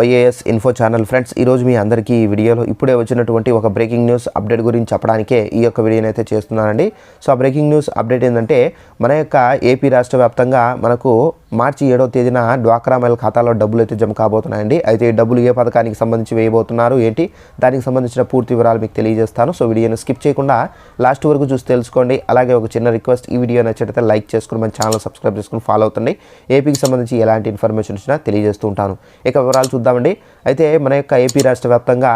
YAS info channel friends ఈరోజు మీ అందరికీ ఈ వీడియోలో ఇప్పుడే వచ్చినటువంటి ఒక బ్రేకింగ్ న్యూస్ అప్డేట్ గురించి చెప్పడానికే ఈ యొక్క వీడియోని అయితే చేస్తున్నానండి. సో ఆ బ్రేకింగ్ న్యూస్ అప్డేట్ ఏంటంటే మన యొక్క ఏపీ రాష్ట్ర వ్యాప్తంగా మనకు మార్చి ఏడవ తేదీన డ్వాక్రా మైల్ ఖాతాలో డబ్బులు అయితే జమ కాబోతున్నాయండి. అయితే ఈ డబ్బులు ఏ పథకానికి సంబంధించి వేయబోతున్నారు ఏంటి? దానికి సంబంధించిన పూర్తి వివరాలు మీకు తెలియజేస్తాను. సో వీడియోని స్కిప్ చేయకుండా లాస్ట్ వరకు చూసి తెలుసుకోండి. అలాగే ఒక చిన్న రిక్వెస్ట్ ఈ వీడియో నచ్చితే లైక్ చేసుకుని మన ఛానల్ సబ్స్క్రైబ్ చేసుకుని ఫాలో అవుతుంది ఏపీకి సంబంధించి ఎలాంటి ఇన్ఫర్మేషన్ ఇచ్చినా తెలియజేస్తూ ఉంటాను. ఇక వివరాలు చూద్దాం. చూద్దామండి. అయితే మన యొక్క ఏపీ రాష్ట్ర వ్యాప్తంగా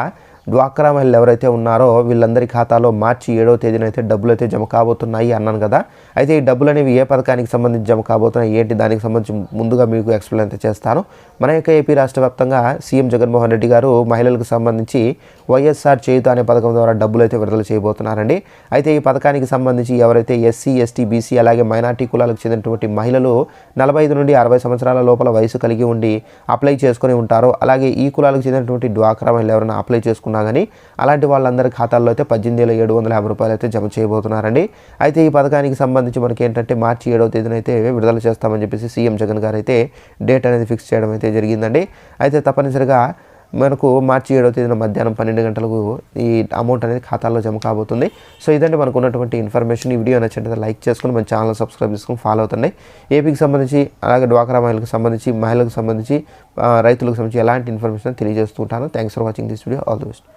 డ్వాక్రా మహిళలు ఎవరైతే ఉన్నారో వీళ్ళందరి ఖాతాలో మార్చి ఏడవ తేదీన అయితే డబ్బులు అయితే జమ కాబోతున్నాయి అన్నాను కదా. అయితే ఈ డబ్బులు అనేవి ఏ పథకానికి సంబంధించి జమ కాబోతున్నాయి ఏంటి దానికి సంబంధించి ముందుగా మీకు ఎక్స్ప్లెయిన్ అయితే చేస్తాను. మన యొక్క ఏపీ రాష్ట్ర వ్యాప్తంగా సీఎం జగన్మోహన్ రెడ్డి గారు మహిళలకు సంబంధించి వైఎస్ఆర్ చేయుత అనే పథకం ద్వారా డబ్బులు అయితే విడుదల చేయబోతున్నారండి. అయితే ఈ పథకానికి సంబంధించి ఎవరైతే ఎస్సీ ఎస్టీ బీసీ అలాగే మైనార్టీ కులాలకు చెందినటువంటి మహిళలు నలభై ఐదు నుండి అరవై సంవత్సరాల లోపల వయసు కలిగి ఉండి అప్లై చేసుకొని ఉంటారో అలాగే ఈ కులాలకు చెందినటువంటి డ్వాక్రా మహిళలు ఎవరైనా అప్లై చేసుకున్న కానీ అలాంటి వాళ్ళందరి ఖాతాల్లో అయితే పద్దెనిమిది వేల ఏడు వందల యాభై రూపాయలు అయితే జమ చేయబోతున్నారండి. అయితే ఈ పథకానికి సంబంధించి మనకి ఏంటంటే మార్చి ఏడవ తేదీన అయితే విడుదల చేస్తామని చెప్పేసి సీఎం జగన్ గారు అయితే డేట్ అనేది ఫిక్స్ చేయడం అయితే జరిగిందండి. అయితే తప్పనిసరిగా మనకు మార్చి ఏడవ తేదీన మధ్యాహ్నం పన్నెండు గంటలకు ఈ అమౌంట్ అనేది ఖాతాలో జమ కాబోతుంది. సో ఇదంటే మనకు ఉన్నటువంటి ఇన్ఫర్మేషన్ ఈ వీడియో నచ్చినట్లయితే లైక్ చేసుకుని మన ఛానల్ సబ్స్క్రైబ్ చేసుకుని ఫాలో అవుతున్నాయి ఏపీకి సంబంధించి అలాగే డ్వాక్రా మహిళలకు సంబంధించి మహిళలకు సంబంధించి రైతులకు సంబంధించి ఎలాంటి ఇన్ఫర్మేషన్ తెలియజేస్తూ ఉంటాను. Thanks for watching this video all the best